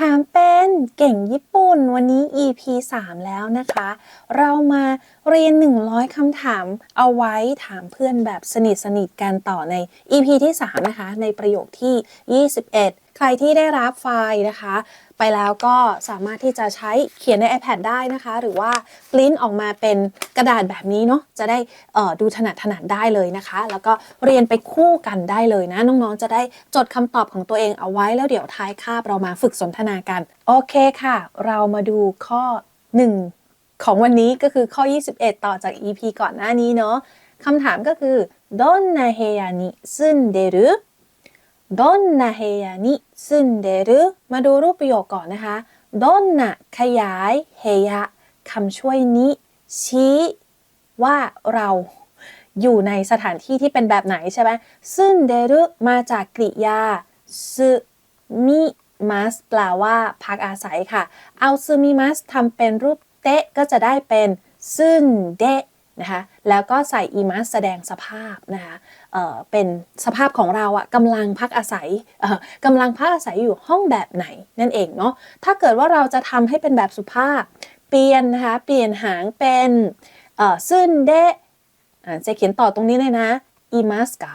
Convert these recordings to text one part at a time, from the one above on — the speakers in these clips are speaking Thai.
ถามเป็นเก่งญี่ปุ่นวันนี้ EP 3 แล้วนะคะ เรามาเรียน 100คำถามเอาไว้ถามเพื่อนแบบสนิทสนิทกันต่อใน EP ที่ 3 นะคะ ในประโยคที่ 21 ใครที่ได้รับไฟล์นะคะ ไปแล้วก็สามารถที่จะใช้เขียนใน iPad ได้นะคะ หรือว่าปริ้นออกมาเป็นกระดาษแบบนี้เนาะจะได้เอ่อดูถนัดถนัดได้เลยนะคะ แล้วก็เรียนไปคู่กันได้เลยนะ น้องๆ จะได้จดคำตอบของตัวเองเอาไว้แล้วเดี๋ยวท้ายคาบเรามาฝึกสนทนากัน โอเคค่ะ เรามาดูข้อ 1 ของวันนี้ก็คือข้อ 21 ต่อจาก EP ก่อนหน้านี้เนาะคำถามก็คือどんな部屋に住んでる ดอนนาเฮียนิซึนเดรุมาดูรูปประโยคก่อนนะคะดอนนาขยายเฮียคำช่วยนิชี้ว่าเราอยู่ในสถานที่ที่เป็นแบบไหนใช่ไหมซึนเดรุมาจากกริยาซึมิมัสแปลว่าพักอาศัยค่ะ เอาซึมิมัสทำเป็นรูปเตะก็จะได้เป็นซึนเดะนะคะแล้วก็ใส่อีมัสแสดงสภาพนะคะเเป็นสภาพของเราอะกำลังพักอาศัยกำลังพักอาศัยอยู่ห้องแบบไหนนั่นเองเนาะถ้าเกิดว่าเราจะทำให้เป็นแบบสุภาพ เปลี่ยนนะคะเปลี่ยนหางเป็นเอ่อซึนเดะอ่าจะเขียนต่อตรงนี้เลยนะอีมัสกา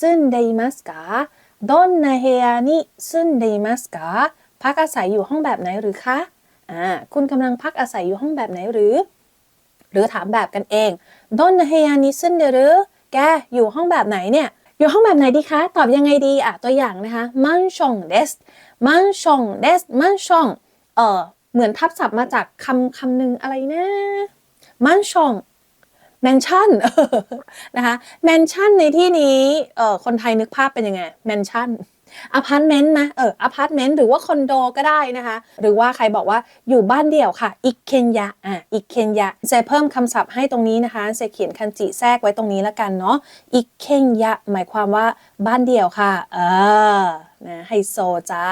ซึนเดอิมัสกาดอนนาเฮียนิซึนเดอิมัสกาพักอาศัยอยู่ห้องแบบไหนหรือคะอ่าคุณกำลังพักอาศัยอยู่ห้องแบบไหนหรือ รือถามแบบกันเองดอนเฮียนิซึนเดหรือแกอยู่ห้องแบบไหนเนี่ย อยู่ห้องแบบไหนดีคะ ตอบยังไงดีอะตัวอย่างนะคะมันชงเดสมันชงเดสมันชงเออเหมือนทับศัพท์มาจากคำคำหนึ่งอะไรนะมันชงแมนชั่นนะคะแมนชั่นในที่นี้เออคนไทยนึกภาพเป็นยังไงแมนชั่น อพาร์ตเมนต์นะเอออพาร์ตเมนต์หรือว่าคอนโดก็ได้นะคะ หรือว่าใครบอกว่าอยู่บ้านเดี่ยวค่ะอิกเคนยะอะอิกเคนยะเซเพิ่มคำศัพท์ให้ตรงนี้นะคะเซเขียนคันจิแทรกไว้ตรงนี้แล้วกันเนาะอิกเคนยะหมายความว่าบ้านเดี่ยวค่ะ เออนะไฮโซจ้า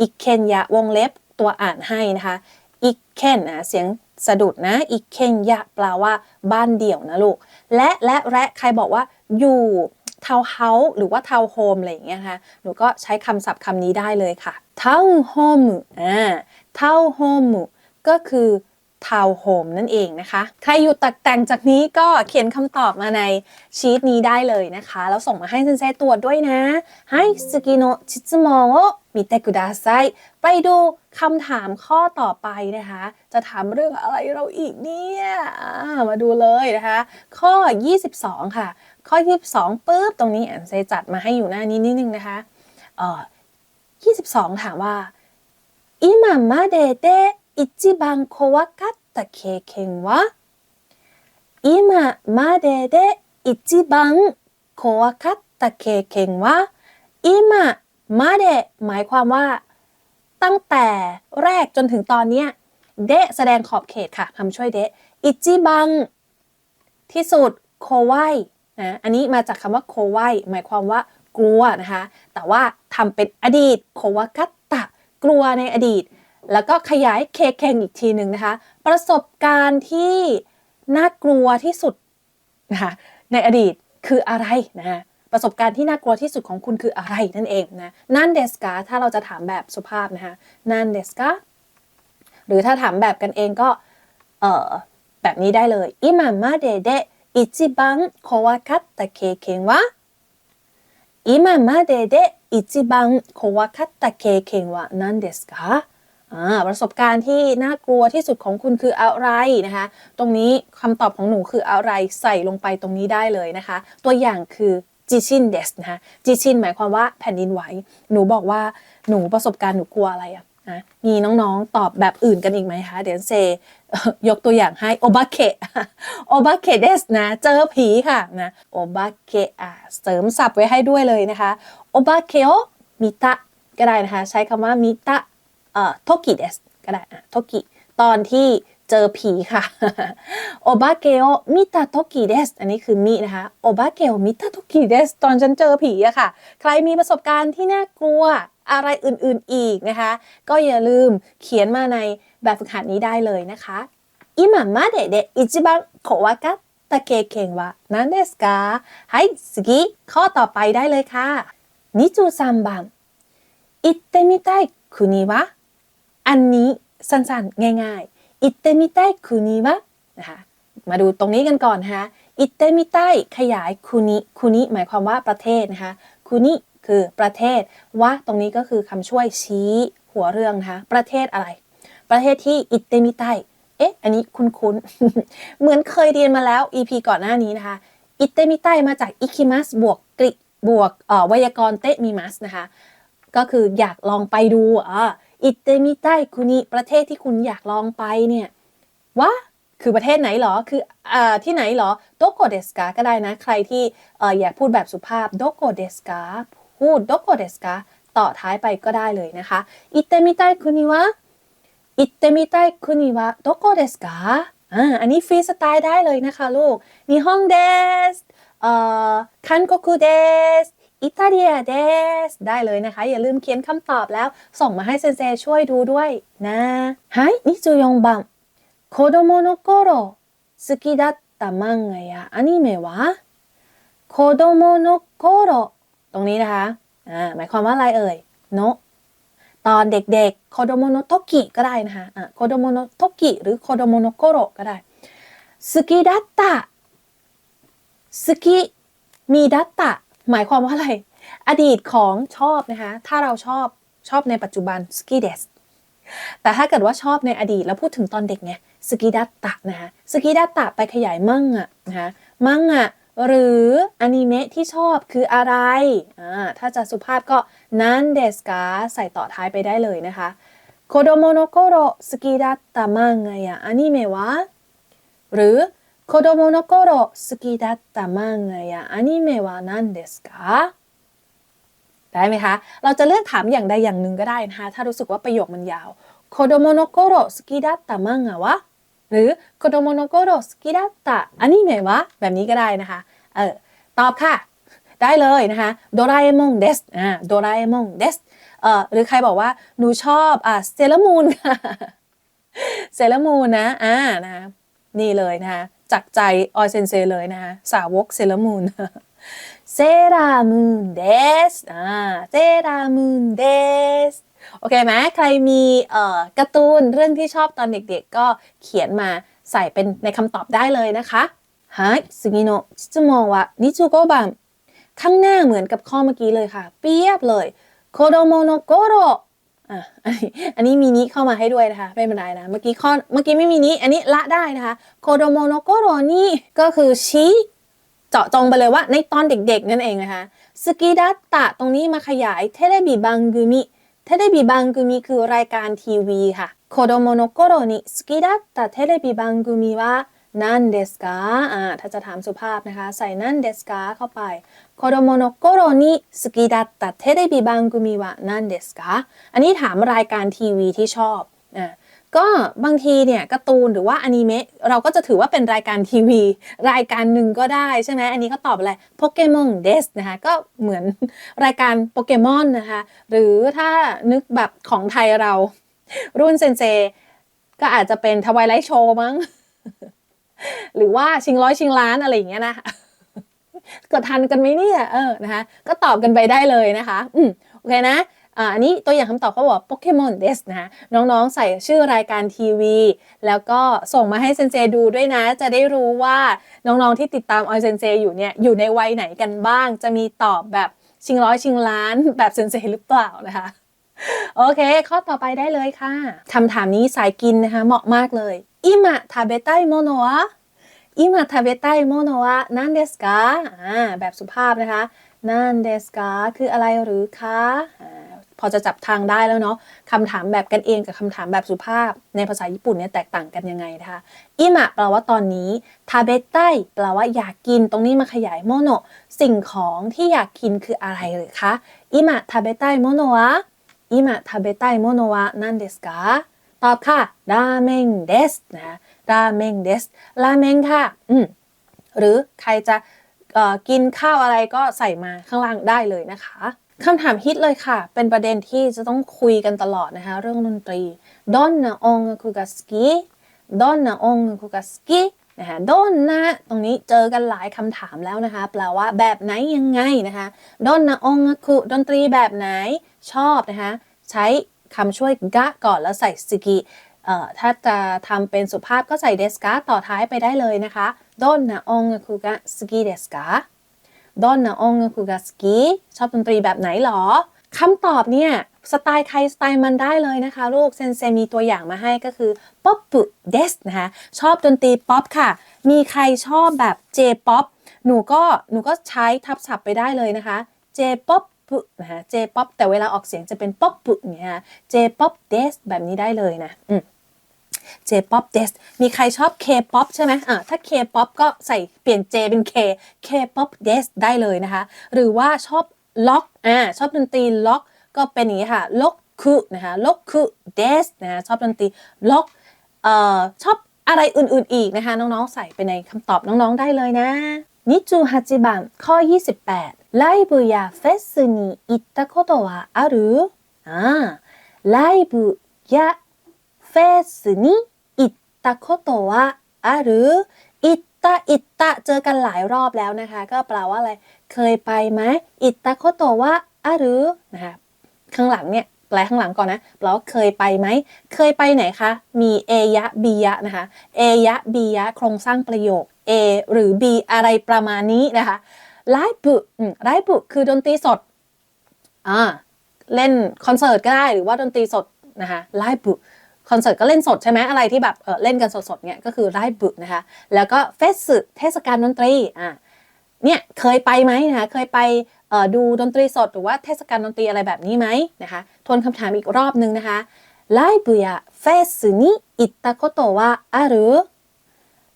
อิกเคนยะวงเล็บตัวอ่านให้นะคะอิกเคนนะเสียงสะดุดนะอิกเคนยะแปลว่าบ้านเดี่ยวนะลูก และและและใครบอกว่าอยู่ ทาวน์เฮาส์หรือว่าทาวน์โฮมอะไรอย่างเงี้ยค่ะหนูก็ใช้คำศัพท์คำนี้ได้เลยค่ะทาวน์โฮมอ่าทาวน์โฮมก็คือ ทาวน์โฮมนั่นเองนะคะ ใครอยู่ตักแต่งจากนี้ก็เขียนคำตอบมาในชีตนี้ได้เลยนะคะ แล้วส่งมาให้เซนเซตรวจด้วยนะให้สกิโนชิตมโอมิเตกุดาไซไปดูคำถามข้อต่อไปนะคะ จะถามเรื่องอะไรเราอีกเนี่ยอ่ามาดูเลยนะคะ ข้อ 22 ค่ะ ข้อ 22ปุ๊บตรงนี้อ่านเซจัดมาให้อยู่หน้านี้นิดนึงนะคะเอ่อ22 ถามว่า今までで 一番怖かった経験は今までで一番怖かった経験は今までหมายความว่า ตั้งแต่แรกจนถึงตอนเนี้ยเดะแสดงขอบเขตค่ะคำช่วยเดะอิจิบัง ที่สุดโคไวนะอันนี้มาจากคำว่าโคไวหมายความว่ากลัวนะคะ แต่ว่าทำเป็นอดีตโควากัตตะ กลัวในอดีต แล้วก็ขยายเคเคงอีกทีหนึ่งนะคะ ประสบการณ์ที่น่ากลัวที่สุดนะคะในอดีตคืออะไรนะคะประสบการณ์ที่น่ากลัวที่สุดของคุณคืออะไรนั่นเองนะนั่นเดสกาถ้าเราจะถามแบบสุภาพนะคะนั่นเดสกาหรือถ้าถามแบบกันเองก็เออแบบนี้ได้เลยอิมามาเดเดอิจิบังโควาคัตตะเคเคงวะอิม ประสบการณ์ที่น่ากลัวที่สุดของคุณคืออะไรนะคะ ตรงนี้คำตอบของหนูคืออะไรใส่ลงไปตรงนี้ได้เลยนะคะ ตัวอย่างคือจิชินเดสนะคะจิชินหมายความว่าแผ่นดินไหว หนูบอกว่าหนูประสบการณ์หนูกลัวอะไรอะนะมีน้องๆตอบแบบอื่นกันอีกไหมคะ เดี๋ยวเซยกตัวอย่างให้โอบาเคะโอบาเคะเดสนะ เจอผีค่ะนะโอบาเคะอะเสริมศัพท์ไว้ให้ด้วยเลยนะคะโอบาเคะโอมิตะก็ได้นะคะ ใช้คำว่ามิตะ อ่อโทกิเดสก็ได้อ่ะโทกิตอนที่เจอผีค่ะ โอบาเกโอมิตาโตกิเดสอันนี้คือมินะคะโอบาเกโอมิตาโตกิเดสตอนฉันเจอผีอะค่ะ ใครมีประสบการณ์ที่น่ากลัวอะไรอื่นๆอีกนะคะ ก็อย่าลืมเขียนมาในแบบฝึกหัดนี้ได้เลยนะคะ今までで一番怖かった経験は何ですかはい次ข้อต่อไปได้เลยค่ะ23番行ってみたい国は อันนี้สั้นๆ ง่ายๆอิเตมิไตคุนิวะนะคะมาดูตรงนี้กันก่อนนะคะอิเตมิไตขยายคุนิคุนิหมายความว่าประเทศนะคะคุนิคือประเทศวะตรงนี้ก็คือคำช่วยชี้หัวเรื่องนะคะประเทศอะไร ประเทศที่อิเตมิไตเอ๊ะ อันนี้คุ้นๆ เหมือนเคยเรียนมาแล้ว EP ก่อนหน้านี้นะคะ อิเตมิไตมาจากอิคิมัสบวกกริบวกเอ่อไวยากรณ์เตมิมัสนะคะ ก็คืออยากลองไปดูอ่า อิเตมิไตคุนิประเทศที่คุณอยากลองไปเนี่ยวะคือประเทศไหนเหรอ คืออ่าที่ไหนเหรอโดโกเดสกาก็ได้นะ ใครที่เอ่ออยากพูดแบบสุภาพโดโกเดสกาพูดโดโกเดสกาต่อท้ายไปก็ได้เลยนะคะอิเตมิไตคุนิวะอิเตมิไตคุนิวะโดโกเดสกาอ่าอันนี้ฟรีสไตล์ได้เลยนะคะลูกนิฮงเดสเอ่อคันโกคุเดส อิตาเลียเดสได้เลยนะคะ อย่าลืมเขียนคำตอบแล้ว ส่งมาให้เซนเซช่วยดูด้วยนะはい24番子供の頃好きだった漫画やアニメは子供の頃ตรงนี้นะคะอ่าหมายความว่าอะไรเอ่ยโนะตอนเด็กๆโคโดโมโนโตกิก็ได้นะคะอ่าโคโดโมโนโตกิหรือโคโดโมโนโกโรก็ได้好きだった好きมีดัตตะ หมายความว่าอะไร อดีตของชอบนะคะ ถ้าเราชอบชอบในปัจจุบันสกิเดสแต่ถ้าเกิดว่าชอบในอดีต แล้วพูดถึงตอนเด็กไงสกิดัตตะนะคะสกิดัตตะไปขยายมั่งอะนะคะมั่งอะหรืออนิเมะที่ชอบคืออะไรอ่าถ้าจะสุภาพก็นันเดสกาใส่ต่อท้ายไปได้เลยนะคะโคโดโมโนโกโรสกิดัตตะมั่งไงอะอนิเมะวะหรือ 子供の頃好きだった漫画やアニメは何ですかได้ไหมคะ เราจะเลือกถามอย่างใดอย่างหนึ่งก็ได้นะคะ ถ้ารู้สึกว่าประโยคมันยาวโคโดโมโนโกโรสกิดัตตะมังอะวะ หรือโคโดโมโนโกโรสกิดัตตะอนิเมะวะ แบบนี้ก็ได้นะคะ เออ ตอบค่ะ ได้เลยนะคะโดราเอมอนเดสอ่าโดราเอมอนเดสเอ่อหรือใครบอกว่าหนูชอบอ่าเซเลมูนค่ะ เซเลมูนนะ อ่า นะคะนี่เลยนะคะ จากใจออยเซนเซเลยนะคะสาวกเซเลมูนเซรามูนเดสอ่าเซรามูนเดสโอเคไหมใครมีเอ่อการ์ตูนเรื่องที่ชอบตอนเด็กๆ ก็เขียนมาใส่เป็นในคำตอบได้เลยนะคะฮะสึกิโนชิจมองว่านิจูโกบัมข้างหน้าเหมือนกับข้อเมื่อกี้เลยค่ะ เปียบเลยโคโดโมโนโกโร อะอันนี้อันนี้มีนี้เข้ามาให้ด้วยนะคะ ไม่เป็นไรนะ เมื่อกี้ข้อเมื่อกี้ไม่มีนี้ อันนี้ละได้นะคะโคโดโมโนโกโรนี่ก็คือชี้เจาะจงไปเลยว่าในตอนเด็กๆ นั่นเองนะคะสกิดัตตะตรงนี้มาขยายเทเลบิบังกุมิเทเลบิบังกุมิคือรายการทีวีค่ะโคโดโมโนโกโรนี่สกิดัตตะเทเลบิบังกุมิว่า นั่นเดสกาอ่าถ้าจะถามสุภาพนะคะ ใส่นั่นเดสกาเข้าไปโคโดโมโนโกโรนี่สกิดัตตะเทเลบิบังกุมิว่านันเดสกาอันนี้ถามรายการทีวีที่ชอบอ่าก็บางทีเนี่ยการ์ตูนหรือว่าอนิเมะเราก็จะถือว่าเป็นรายการทีวี รายการหนึ่งก็ได้ใช่ไหมอันนี้เขาตอบอะไรโปเกมอนเดสนะคะก็เหมือนรายการโปเกมอนนะคะหรือถ้านึกแบบของไทยเรารุ่นเซนเซก็อาจจะเป็นทวายไลท์โชว์มั้ง หรือว่าชิงร้อยชิงล้านอะไรอย่างเงี้ยนะก็ทันกันไหมเนี่ยเออนะคะก็ตอบกันไปได้เลยนะคะอืมโอเคนะอันนี้ตัวอย่างคำตอบเขาบอกโปเกมอนเดสนะคะน้องๆ ใส่ชื่อรายการทีวี แล้วก็ส่งมาให้เซนเซดูด้วยนะ จะได้รู้ว่าน้องๆที่ติดตามออยเซนเซอยู่เนี่ยอยู่ในวัยไหนกันบ้าง จะมีตอบแบบชิงร้อยชิงล้านแบบเซนเซหรือเปล่านะคะ โอเค ข้อต่อไปได้เลยค่ะคำถามนี้สายกินนะคะเหมาะมากเลย อิมะทาเบไตโมโนะอิมะทาเบไตโมโนะนันเดสกาอ่าแบบสุภาพนะคะนันเดสกาคืออะไรหรือคะพอจะจับทางได้แล้วเนาะคำถามแบบกันเองกับคำถามแบบสุภาพ ในภาษาญี่ปุ่นเนี่ยแตกต่างกันยังไงนะคะอิมะแปลว่าตอนนี้ทาเบไตแปลว่าอยากกินตรงนี้มาขยายโมโนะสิ่งของที่อยากกินคืออะไรหรือคะอิมะทาเบไตโมโนะอิมะทาเบไตโมโนะวะนันเดสกา ตอบค่ะราเมงเดสนะราเมงเดสราเมงค่ะอืมหรือใครจะกินข้าวอะไรก็ใส่มาข้างล่างได้เลยนะคะคำถามฮิตเลยค่ะ เป็นประเด็นที่จะต้องคุยกันตลอดนะคะ เรื่องดนตรีดอนนาองคุกาสกิดอนนาองคุกาสกินะคะดอนนะตรงนี้เจอกันหลายคำถามแล้วนะคะ แปลว่าแบบไหนยังไงนะคะดอนนาองคุดนตรีแบบไหนชอบนะคะ ใช้ คำช่วยกะก่อนแล้วใส่สกิเอ่อถ้าจะทำเป็นสุภาพก็ใส่เดสกาต่อท้ายไปได้เลยนะคะดอนนาองคุกะสกิเดสกาดอนนาองคุกะสกิชอบดนตรีแบบไหนหรอคำตอบเนี่ยสไตล์ใครสไตล์มันได้เลยนะคะ ลูกเซนเซมีตัวอย่างมาให้ก็คือป๊อปปุเดสนะคะ ชอบดนตรีป๊อปค่ะ มีใครชอบแบบ J-POP หนูก็หนูก็ใช้ทับศัพท์ไปได้เลยนะคะ J-POP ปุนะคะ J-POP แต่เวลาออกเสียงจะเป็นป๊อปปุอย่างเงี้ย J-POP des แบบนี้ได้เลยนะอืม J-POP des มีใครชอบ K-POP ใช่ไหมอ่าถ้า K-POP ก็ใส่เปลี่ยน J เป็น K K-POP des ได้เลยนะคะ หรือว่าชอบล็อกอ่าชอบดนตรีล็อกก็เป็นอย่างนี้ค่ะล็อกคือนะคะล็อกคือ des นะคะชอบดนตรีล็อกเอ่อชอบอะไรอื่นๆอีกนะคะ น้องๆ ใส่ไปในคำตอบน้องๆได้เลยนะ นิจูฮัจิบันข้อ 28ไลブやフェスに行ったことはあるอ่าไลブやフェスに行ったことはあるอิตตาอิตตาเจอกันหลายรอบแล้วนะคะ ก็แปลว่าอะไร เคยไปไหมอิตตาโคโตวะอารือนะคะข้างหลังเนี่ย แปลข้างหลังก่อนนะแปลว่าเคยไปไหม เคยไปไหนคะ มีเอยะบียะนะคะ เอยะบียะโครงสร้างประโยค A หรือ B อะไรประมาณนี้นะคะไลบุไลบุคือดนตรีสดอ่าเล่นคอนเสิร์ตก็ได้หรือว่าดนตรีสดนะคะไลบุคอนเสิร์ตก็เล่นสดใช่ไหมอะไรที่แบบเออเล่นกันสดๆเนี่ยก็คือไลบุนะคะแล้วก็เฟสเทศกาลดนตรีอ่า เนี่ยเคยไปไหมนะคะเคยไปเอ่อดูดนตรีสดหรือว่าเทศกาลดนตรีอะไรแบบนี้ไหมนะคะทวนคำถามอีกรอบหนึ่งนะคะไลブやフェスに行ったことはある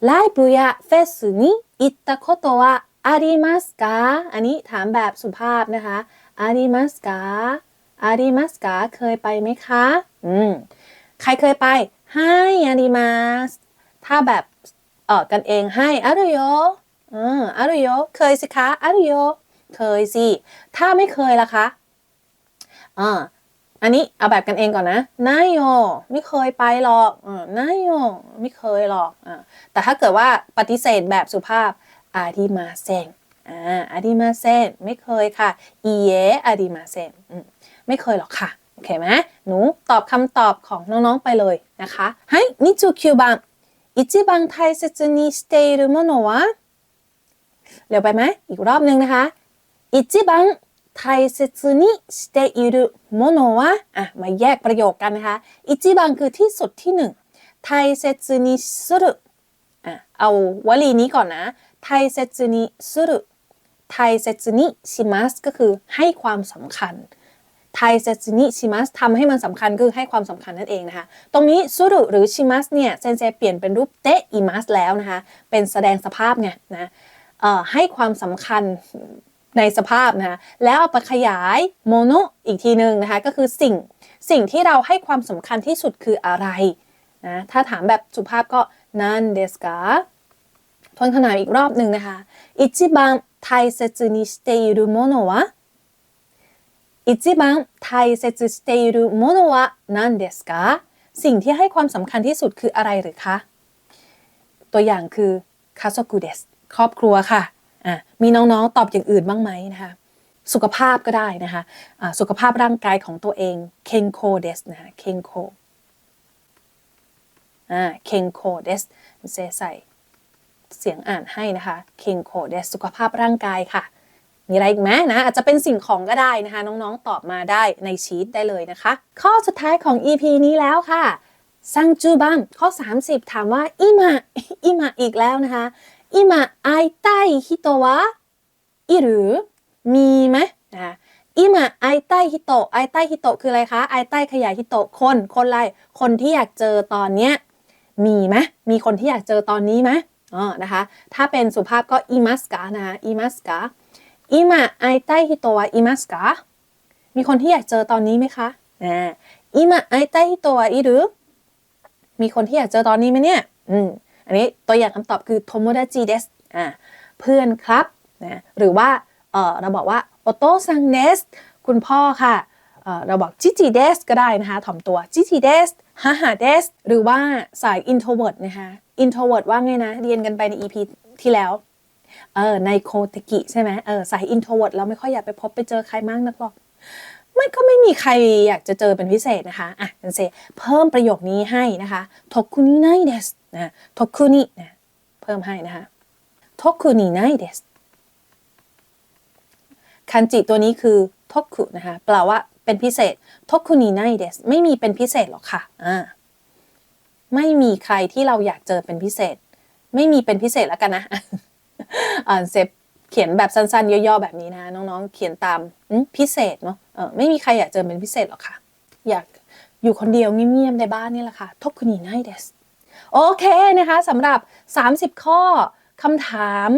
ไลブやフェスに行ったことはありますかอันนี้ถามแบบสุภาพนะคะありますかありますかเคยไปไหมคะอืมใครเคยไปให้อาริมาสถ้าแบบเออกันเองให้อารุโย อืมอารุโยเคยสิคะอารุโยเคยสิ ถ้าไม่เคยล่ะคะอ่าอันนี้เอาแบบกันเองก่อนนะนายโยไม่เคยไปหรอกอ่านายโยไม่เคยหรอกอ่าแต่ถ้าเกิดว่าปฏิเสธแบบสุภาพอาดิมาเซนอ่าอาดิมาเซนไม่เคยค่ะอีเยอาดิมาเซนอืมไม่เคยหรอกค่ะ โอเคไหมหนูตอบคำตอบของน้องๆไปเลยนะคะให้นิจูคิวบัง一番大切にしているものは เร็วไปไหมอีกรอบหนึ่งนะคะ一番大切にしているものはอ่ะมาแยกประโยคกันนะคะ一番คือที่สุดที่หนึ่ง大切にするอ่ะเอาวลีนี้ก่อนนะ大切にする大切にしますก็คือให้ความสำคัญไทเซซินิชิมัสทำให้มันสำคัญคือให้ความสำคัญนั่นเองนะคะ ตรงนี้สุรุหรือชิมัสเนี่ยเซนเซเปลี่ยนเป็นรูปเตอิมัสแล้วนะคะ เป็นแสดงสภาพไงนะ เอ่อ ให้ความสำคัญในสภาพนะคะแล้วเอาไปขยายโมโนอีกทีหนึ่งนะคะก็คือสิ่งสิ่งที่เราให้ความสำคัญที่สุดคืออะไรนะถ้าถามแบบสุภาพก็นันเดสกาทวนขนาดอีกรอบหนึ่งนะคะอิจิบังไทเซจุนิสเตอิรุโมโนวะอิจิบังไทเซจุสเตอิรุโมโนวะนันเดสกาสิ่งที่ให้ความสำคัญที่สุดคืออะไรหรือคะ ตัวอย่างคือคาโซกุเดส ครอบครัวค่ะอะมีน้องๆตอบอย่างอื่นบ้างไหมนะคะ สุขภาพก็ได้นะคะอะสุขภาพร่างกายของตัวเองเคงโคเดสนะคะเคงโคอ่าเคงโคเดสเซใส่เสียงอ่านให้นะคะเคงโคเดสสุขภาพร่างกายค่ะมีอะไรอีกไหมนะอาจจะเป็นสิ่งของก็ได้นะคะ น้องๆตอบมาได้ในชีตได้เลยนะคะ ข้อสุดท้ายของ EP นี้แล้วค่ะซังจูบังข้อ 30 ถามว่าอิมาอิมาอีกแล้วนะคะ อิมาไอไตฮิโตวะอิหรือมีไหมนะคะอิมาไอไตฮิโตไอไตฮิโตคืออะไรคะไอไตขยายฮิโตคนคนอะไรคนที่อยากเจอตอนเนี้ยมีไหมมีคนที่อยากเจอตอนนี้ไหมอ๋อนะคะ ถ้าเป็นสุภาพก็อิมัสกานะอิมัสกาอิมาไอไตฮิโตวะอิมัสกามีคนที่อยากเจอตอนนี้ไหมคะอ่าอิมาไอไตฮิโตวะอิหรือมีคนที่อยากเจอตอนนี้ไหมเนี่ย อืม อันนี้ตัวอย่างคำตอบคือโทโมดาจิเดสอ่าเพื่อนครับนะหรือว่าเออเราบอกว่าโอโตซังเดสคุณพ่อค่ะเออเราบอกจิจิเดสก็ได้นะคะถ่อมตัวจิจิเดสฮ่าฮ่าเดสหรือว่าสาย introvert นะคะ introvert ว่าไงนะ เรียนกันไปใน EP ที่แล้วเออในโคตกิใช่ไหมเออสาย introvert เราไม่ค่อยอยากไปพบไปเจอใครมากนักหรอกไม่ก็ไม่มีใครอยากจะเจอเป็นพิเศษนะคะอะเซนเซเพิ่มประโยคนี้ให้นะคะทกคุนิไนเดส นะทกคุนินะเพิ่มให้นะคะทกคุนิไนเดสคันจิตัวนี้คือทกคุนะคะแปลว่าเป็นพิเศษทกคุนิไนเดสไม่มีเป็นพิเศษหรอกค่ะอ่าไม่มีใครที่เราอยากเจอเป็นพิเศษ ไม่มีเป็นพิเศษแล้วกันนะอ่าเซฟเขียนแบบสั้นๆ ย่อๆ แบบนี้นะ น้องๆ เขียนตามอืมพิเศษเนาะเออไม่มีใครอยากเจอเป็นพิเศษหรอกค่ะ อยากอยู่คนเดียวเงียบๆในบ้านนี่แหละค่ะทบคุนีไนเดส โอเคนะคะสำหรับ 30 ข้อคำถาม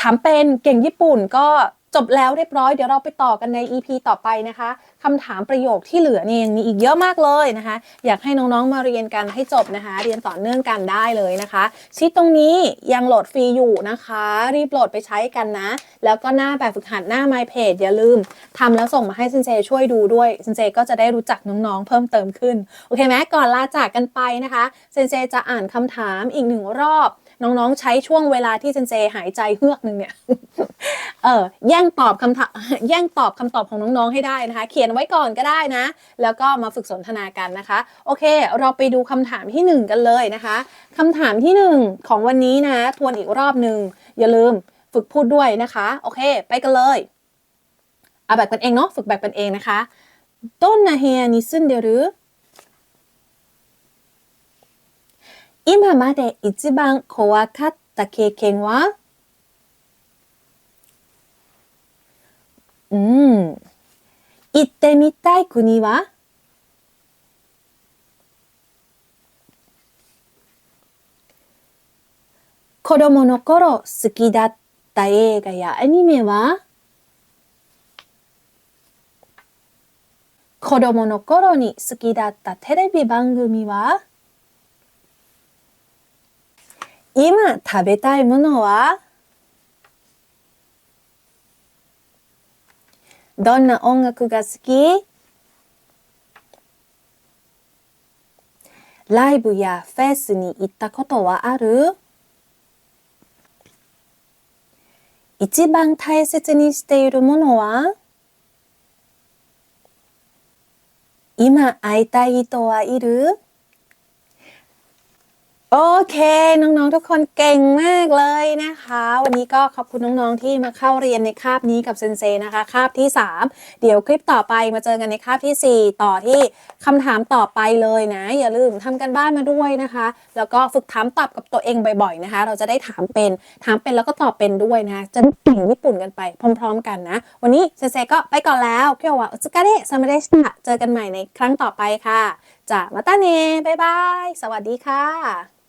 ถามเป็นเก่งญี่ปุ่นก็ จบแล้วเรียบร้อยเดี๋ยวเราไปต่อกันใน EP ต่อไปนะคะคำถามประโยคที่เหลือเนี่ยยังมีอีกเยอะมากเลยนะคะ อยากให้น้องๆมาเรียนกันให้จบนะคะ เรียนต่อเนื่องกันได้เลยนะคะชีตตรงนี้ยังโหลดฟรีอยู่นะคะ รีบโหลดไปใช้กันนะ แล้วก็หน้าแบบฝึกหัดหน้า My Page อย่าลืมทำแล้วส่งมาให้ซินเจช่วยดูด้วยซินเจก็จะได้รู้จักน้องๆ เพิ่มเติมขึ้นโอเคไหมก่อนลาจากกันไปนะคะเซนเจจะอ่านคำถามอีกหนึ่งรอบ น้องๆ ใช้ช่วงเวลาที่เซนเจหายใจเฮือกหนึ่งเนี่ย เออแย่งตอบคำถาม แย่งตอบคำตอบของน้องๆให้ได้นะคะ เขียนไว้ก่อนก็ได้นะ แล้วก็มาฝึกสนทนากันนะคะ โอเค เราไปดูคำถามที่หนึ่งกันเลยนะคะคำถามที่หนึ่งของวันนี้นะ ทวนอีกรอบหนึ่งอย่าลืมฝึกพูดด้วยนะคะ โอเค ไปกันเลยเอาแบบกันเองเนาะฝึกแบบกันเองนะคะどんな部屋に住んでる 今まで一番怖かった経験は？うん。行ってみたい国は？子供の頃好きだった映画やアニメは？子供の頃に好きだったテレビ番組は？今食べたいものは？どんな音楽が好き？ライブやフェスに行ったことはある？一番大切にしているものは？今会いたい人はいる？ โอเค น้องๆ ทุกคนเก่งมากเลยนะคะ วันนี้ก็ขอบคุณน้องๆ ที่มาเข้าเรียนในคาบนี้กับเซนเซนะคะคาบที่ 3 เดี๋ยวคลิปต่อไปมาเจอกันในคาบที่ 4 ต่อที่คำถามต่อไปเลยนะ อย่าลืมทำกันบ้านมาด้วยนะคะ แล้วก็ฝึกถามตอบกับตัวเองบ่อยๆนะคะ เราจะได้ถามเป็นถามเป็นแล้วก็ตอบเป็นด้วยนะจะเก่งญี่ปุ่นกันไปพร้อม ๆ กันนะ วันนี้เซนเซก็ไปก่อนแล้วเคียวว่าอุสกาเดะซามาเดชิเจอกันใหม่ในครั้งต่อไปค่ะจะมาตาเนบ๊ายบายสวัสดีค่ะ